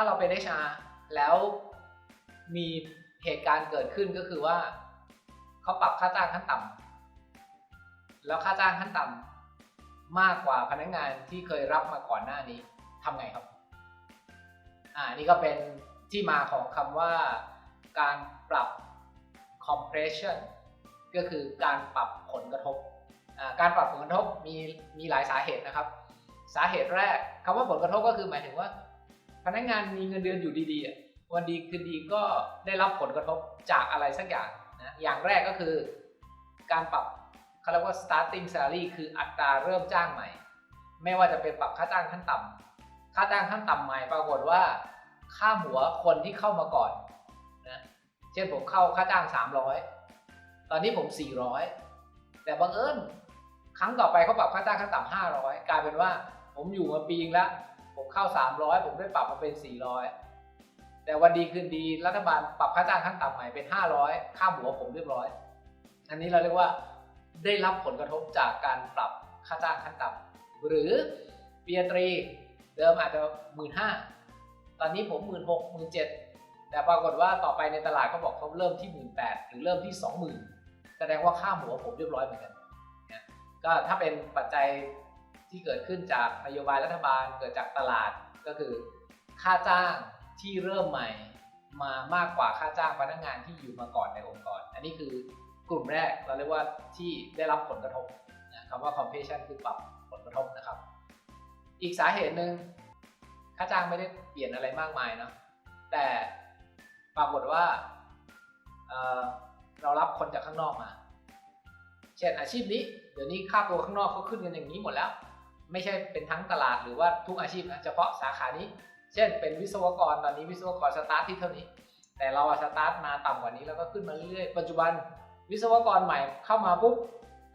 ถ้าเราเป็น HR แล้วมีเหตุการณ์เกิดขึ้นก็คือว่าเขาปรับค่าจ้างขั้นต่ำแล้วค่าจ้างขั้นต่ำมากกว่าพนักงานที่เคยรับมาก่อนหน้านี้ทำไงครับ อ่านี่ก็เป็นที่มาของคำว่าการปรับ compression ก็คือการปรับผลกระทบ การปรับผลกระทบมีมีหลายสาเหตุนะครับ สาเหตุแรกคำว่าผลกระทบก็คือหมายถึงว่า พนักงานมีเงินเดือนอยู่ดีๆวันดีคืนดีก็ได้รับผลกระทบจากอะไรสักอย่างนะอย่างแรกก็คือ การปรับเขาเรียกว่า starting salary คืออัตราเริ่มจ้างใหม่ ไม่ว่าจะเป็นปรับค่าจ้างขั้นต่ำค่าจ้างขั้นต่ำใหม่ปรากฏว่า ค่าหัวคนที่เข้ามาก่อนนะเช่นผมเข้าค่าจ้าง 300 ตอนนี้ผม 400 แต่บังเอิญครั้งต่อไปเขาปรับค่าจ้างขั้นต่ำ500 กลายเป็นว่าผมอยู่มาปีนึงแล้ว ผมเข้า 300 ผมได้ปรับมาเป็น 400 แต่วันดีคืนดีรัฐบาลปรับค่าจ้างขั้นต่ำใหม่เป็น 500ค่าหัวผมเรียบร้อย อันนี้เราเรียกว่าได้รับผลกระทบจากการปรับค่าจ้างขั้นต่ำหรือปริญญาตรีเดิมอาจจะหมื่นห้าตอนนี้ผมหมื่นหกหมื่นเจ็ดแต่ปรากฏว่าต่อไปในตลาดเขาบอกเขาเริ่มที่หมื่นแปดหรือเริ่มที่สองหมื่นแสดงว่าค่าหัวผมเรียบร้อยเหมือนกันก็ถ้าเป็นปัจจัย ที่เกิดขึ้นจากนโยบายรัฐบาลเกิดจากตลาดก็คือ ค่าจ้างที่เริ่มใหม่มามากกว่าค่าจ้างพนักงานที่อยู่มาก่อนในองค์กร อันนี้คือกลุ่มแรกเราเรียกว่าที่ได้รับผลกระทบนะคำว่า compensation คือปรับผลกระทบนะครับ อีกสาเหตุหนึ่งค่าจ้างไม่ได้เปลี่ยนอะไรมากมายเนาะแต่ปรากฏว่าเเรารับคนจากข้างนอกมา เช่นอาชีพนี้ เดี๋ยวนี้ค่าตัวข้างนอกเขาขึ้นกันอย่างนี้หมดแล้ว ไม่ใช่เป็นทั้งตลาดหรือว่าทุกอาชีพนะเฉพาะสาขานี้ เช่น เป็นวิศวกรตอนนี้วิศวกรสตาร์ทที่เท่านี้ แต่เราอะสตาร์ทมาต่ำกว่านี้แล้วก็ขึ้นมาเรื่อยๆปัจจุบัน วิศวกรใหม่เข้ามาปุ๊บ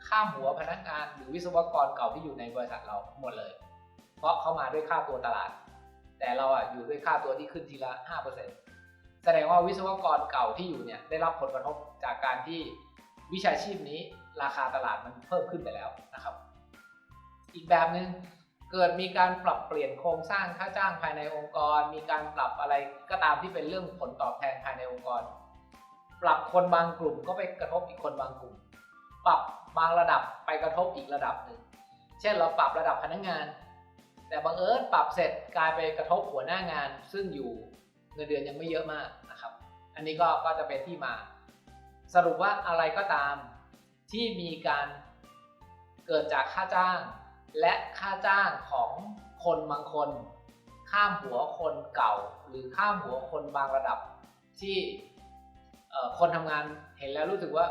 ข้ามหัวพนักงานหรือวิศวกรเก่าที่อยู่ในบริษัทเราหมดเลย เพราะเข้ามาด้วยค่าตัวตลาด แต่เราอะอยู่ด้วยค่าตัวที่ขึ้นทีละ 5%แสดงว่าวิศวกรเก่าที่อยู่เนี่ยได้รับผลกระทบจากการที่วิชาชีพนี้ราคาตลาดมันเพิ่มขึ้นไปแล้วนะครับ อีกแบบหนึ่งเกิดมีการปรับเปลี่ยนโครงสร้างค่าจ้างภายในองค์กร มีการปรับอะไรก็ตามที่เป็นเรื่องผลตอบแทนภายในองค์กร ปรับคนบางกลุ่มก็ไปกระทบอีกคนบางกลุ่ม ปรับบางระดับไปกระทบอีกระดับหนึ่งเช่นเราปรับระดับพนักงาน แต่บังเอิญปรับเสร็จกลายไปกระทบหัวหน้างาน ซึ่งอยู่เงินเดือนยังไม่เยอะมากนะครับ อันนี้ก็ก็จะเป็นที่มา สรุปว่าอะไรก็ตามที่มีการเกิดจากค่าจ้าง และค่าจ้างของคนบางคน ข้ามหัวคนเก่า หรือข้ามหัวคนบางระดับ ที่คนทำงานเห็นแล้วรู้สึกว่า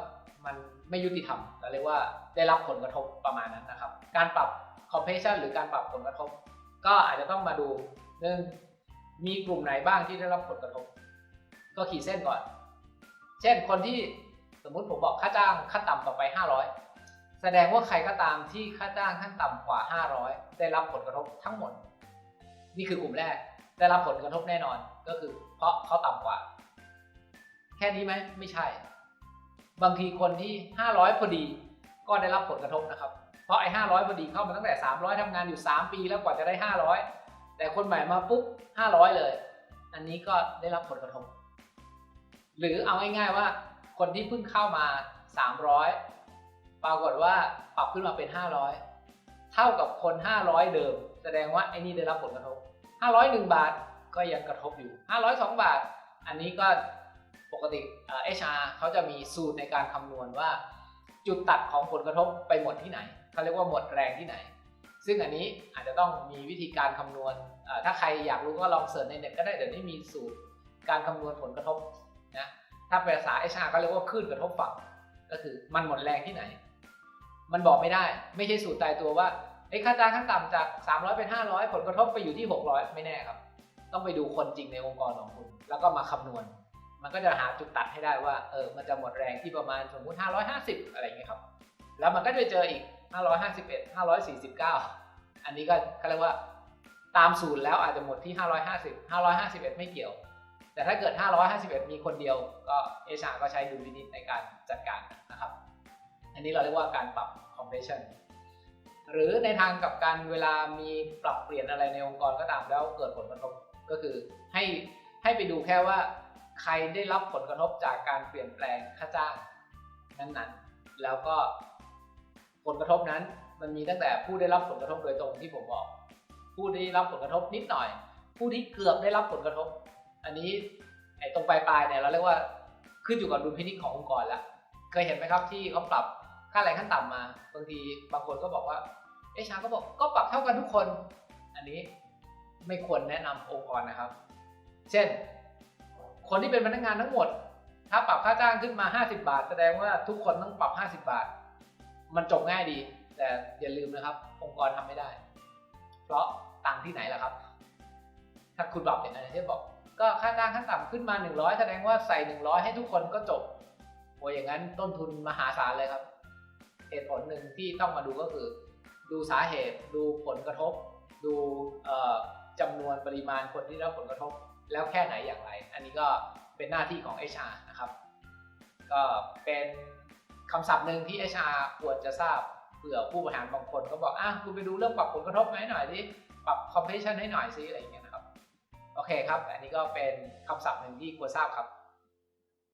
มันไม่ยุติธรรมเราเรียกว่าได้รับผลกระทบประมาณนั้นนะครับ การปรับ compensation หรือการปรับผลกระทบ ก็อาจจะต้องมาดูหนึ่งมีกลุ่มไหนบ้างที่ได้รับผลกระทบ ก็ขีดเส้นก่อน เช่นคนที่สมมุติผมบอกค่าจ้างขั้นต่ำต่อไป 500 แสดงว่าใครก็ตามที่ค่าจ้างขั้นต่ำกว่า 500 ได้รับผลกระทบทั้งหมด นี่คือกลุ่มแรก ได้รับผลกระทบแน่นอนก็คือ เพราะเขาต่ำกว่า แค่นี้ไหมไม่ใช่ บางทีคนที่ 500 พอดีก็ได้รับผลกระทบนะครับ เพราะไอ้500 พอดีเข้ามาตั้งแต่ 300ทำงานอยู่ 3 ปีแล้วกว่าจะได้ 500 แต่คนใหม่มาปุ๊บ 500 เลย อันนี้ก็ได้รับผลกระทบ หรือเอาง่ายๆว่า คนที่เพิ่งเข้ามา 300 ปรากฏว่าปรับขึ้นมาเป็น 500 เท่ากับคน 500 เดิม แสดงว่าไอ้นี่ได้รับผลกระทบ 501 บาทก็ยังกระทบอยู่ 502 บาท อันนี้ก็ปกติเอ่อ HR เขาจะมีสูตรในการคำนวณว่า จุดตัดของผลกระทบไปหมดที่ไหนเขาเรียกว่าหมดแรงที่ไหน ซึ่งอันนี้อาจจะต้องมีวิธีการคำนวณ ถ้าใครอยากรู้ก็ลองเสิร์ชในเน็ตก็ได้เดี๋ยวนี้มีสูตรการคำนวณผลกระทบนะถ้าภาษา HR ก็เรียกว่าคลื่นกระทบฝั่งก็คือมันหมดแรงที่ไหน มันบอกไม่ได้ ไม่ใช่สูตรตายตัวว่าไอ้ค่าจ้างขั้นต่ำจาก 300 เป็น 500 ผลกระทบไปอยู่ที่ 600 ไม่แน่ครับ ต้องไปดูคนจริงในองค์กรของคุณ แล้วก็มาคำนวณ มันก็จะหาจุดตัดให้ได้ว่า เออ มันจะหมดแรงที่ประมาณสมมุติ 550 อะไรอย่างเงี้ยครับ แล้วมันก็จะไปเจออีก 551 549 อันนี้ก็เขาเรียกว่าตามสูตรแล้วอาจจะหมดที่ 550 551 ไม่เกี่ยว แต่ถ้าเกิด 551 มีคนเดียวก็เอชาก็ใช้ดุลพินิจในการจัดการนะครับ นนี้เราเรียกว่าการปรับ compression หรือในทางกับกันเวลามีปรับเปลี่ยนอะไรในองค์กรก็ตามแล้วเกิดผลกระทบก็คือให้ให้ไปดูแค่ว่า ใครได้รับผลกระทบจากการเปลี่ยนแปลงค่าจ้างนั้นๆ แล้วก็ผลกระทบนั้นมันมีตั้งแต่ผู้ได้รับผลกระทบโดยตรงที่ผมบอก ผู้ได้รับผลกระทบนิดหน่อย ผู้ที่เกือบได้รับผลกระทบ อันนี้ไอ้ตรงปลายๆเนี่ยเราเรียกว่าขึ้นอยู่กับดุลพินิจขององค์กรละเคยเห็นไหมครับที่เขาปรับ ค่าแรงขั้นต่ำมาบางทีบางคนก็บอกว่าเอชาก็บอกก็ปรับเท่ากันทุกคน อันนี้ไม่ควรแนะนำองค์กรนะครับ เช่น คนที่เป็นพนักงานทั้งหมด ถ้าปรับค่าจ้างขึ้นมา 50 บาท แสดงว่าทุกคนต้องปรับ 50 บาท มันจบง่ายดี แต่อย่าลืมนะครับ องค์กรทำไม่ได้ เพราะตังที่ไหนล่ะครับ ถ้าคุณปรับอย่างนั้นที่บอก ก็ค่าจ้างขั้นต่ำขึ้นมา 100 แสดงว่าใส่ 100 ให้ทุกคนก็จบโอ้ยอย่างนั้นต้นทุนมหาศาลเลยครับ เหตุผลหนึ่งที่ต้องมาดูก็คือ ดูสาเหตุ ดูผลกระทบ ดูเอ่อจำนวนปริมาณคนที่รับผลกระทบ แล้วแค่ไหนอย่างไร อันนี้ก็เป็นหน้าที่ของ HR นะครับ ก็เป็นคำศัพท์หนึ่งที่ HR ควรจะทราบเผื่อผู้บริหารบางคนก็บอกอะคุณไปดูเรื่องปรับผลกระทบมาให้หน่อยดิปรับ compensation ให้หน่อยสิอะไรอย่างเงี้ยนะครับ โอเคครับ อันนี้ก็เป็นคำศัพท์หนึ่งที่ควรทราบครับ